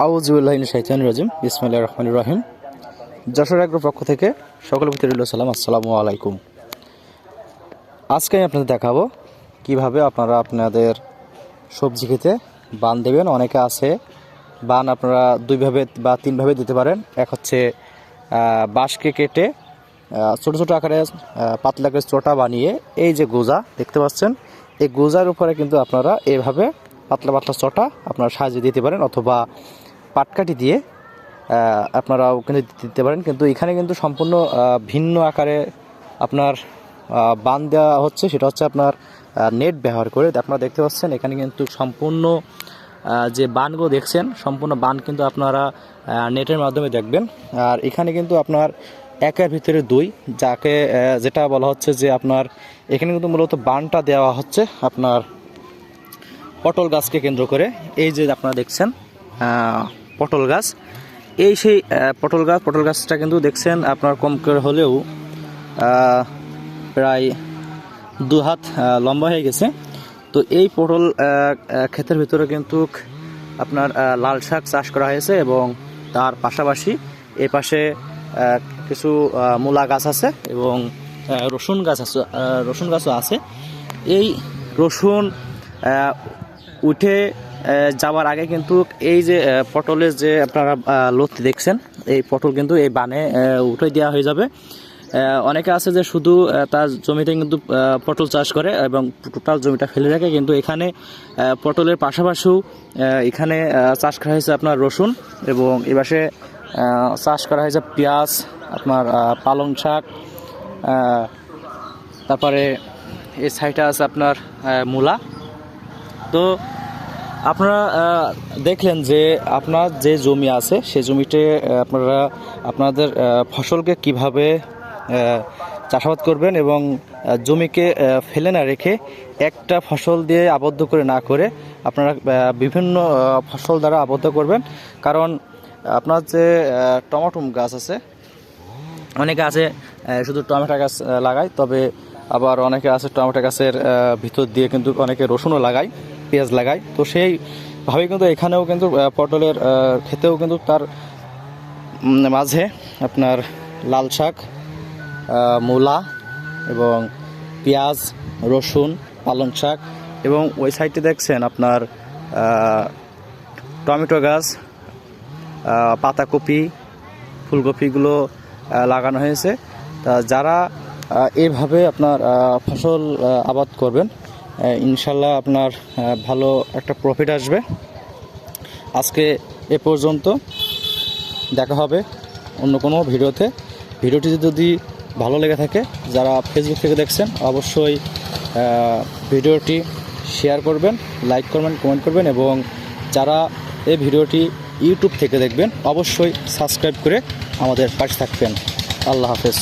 আউজুল্লাহিন শাহিতান রাজিম। ইসমাইল রহমান রহিম। যশোর আগ্র পক্ষ থেকে সকল রইল সালাম, আসসালামু আলাইকুম। আজকে আমি আপনাদের দেখাবো কীভাবে আপনারা আপনাদের সবজি খেতে বান দেবেন। অনেকে আছে, বান আপনারা দুইভাবে বা তিনভাবে দিতে পারেন। এক হচ্ছে বাঁশকে কেটে ছোটো ছোট আকারে পাতলা করে চোটা বানিয়ে এই যে গোজা, দেখতে পাচ্ছেন? এই গোজার উপরে কিন্তু আপনারা এইভাবে পাতলা পাতলা চটা আপনারা সাজিয়ে দিতে পারেন অথবা পাটকাঠি দিয়ে আহ, আপনারা ওখানে দিতে পারেন। কিন্তু এখানে কিন্তু সম্পূর্ণ ভিন্ন আকারে আপনার বান দেওয়া হচ্ছে। সেটা হচ্ছে আপনার নেট ব্যবহার করে। আপনারা দেখতে পাচ্ছেন এখানে কিন্তু সম্পূর্ণ যে বানগুলো দেখছেন সম্পূর্ণ বান কিন্তু আপনারা নেটের মাধ্যমে দেখবেন। আর এখানে কিন্তু আপনার একের ভিতরে দুই যাকে যেটা বলা হচ্ছে যে আপনার এখানে কিন্তু মূলত বানটা দেওয়া হচ্ছে আপনার পটল গাছকে কেন্দ্র করে। এই যে আপনারা দেখছেন পটল গাছ। এই সেই পটল গাছ, পটল গাছটা কিন্তু দেখছেন আপনার কম করে হলেও প্রায় দু হাত লম্বা হয়ে গেছে। তো এই পটল ক্ষেতের ভিতরে কিন্তু আপনার লাল শাক চাষ করা হয়েছে এবং তার পাশাপাশি এ পাশে কিছু মূলা গাছ আছে এবং রসুন গাছ আছে রসুন গাছও আছে। এই রসুন উঠে যাওয়ার আগে কিন্তু এই যে পটলের যে আপনারা লতি দেখছেন, এই পটল কিন্তু এই বানে উঠে দেওয়া হয়ে যাবে। অনেকে আছে যে শুধু তার জমিতে কিন্তু পটল চাষ করে এবং টোটাল জমিটা ফেলে রাখে কিন্তু এখানে পটলের পাশাপাশিও এখানে চাষ করা হয়েছে আপনার রসুন এবং এবারে চাষ করা হয়েছে পেঁয়াজ, আপনার পালং শাক তারপরে এই সাইডটা আছে আপনার মূলা। তো আপনারা দেখলেন যে আপনার যে জমি আছে সেই জমিতে আপনারা আপনাদের ফসলকে কীভাবে চাষাবাদ করবেন এবং জমিকে ফেলে না রেখে একটা ফসল দিয়ে আবদ্ধ করে না করে আপনারা বিভিন্ন ফসল দ্বারা আবদ্ধ করবেন। কারণ আপনার যে আহ, টমাটো গাছ আছে অনেকে আছে শুধু টমেটো গাছ লাগায় তবে আবার অনেকে আছে টমেটো গাছের ভিতর দিয়ে কিন্তু অনেকে রসুনও লাগায়। পেঁয়াজ লাগায়। তো সেইভাবে কিন্তু এখানেও কিন্তু পটলের খেতেও কিন্তু তার মাঝে আপনার লাল শাক মূলা এবং পেঁয়াজ, রসুন, পালং শাক এবং ওই সাইডে দেখছেন আপনার টমেটো গাছ পাতাকপি, ফুলকপিগুলো লাগানো হয়েছে। তা যারা এভাবে আপনার ফসল আবাদ করবেন ইনশাল্লাহ আপনার ভালো একটা প্রফিট আসবে। আজকে এ পর্যন্ত। দেখা হবে অন্য কোনো ভিডিওতে। ভিডিওটি যদি ভালো লেগে থাকে, যারা ফেসবুক থেকে দেখছেন, অবশ্যই ভিডিওটি শেয়ার করবেন লাইক করবেন কমেন্ট করবেন এবং যারা এই ভিডিওটি ইউটিউব থেকে দেখবেন, অবশ্যই সাবস্ক্রাইব করে আমাদের পাশে থাকবেন। আল্লাহ হাফেজ।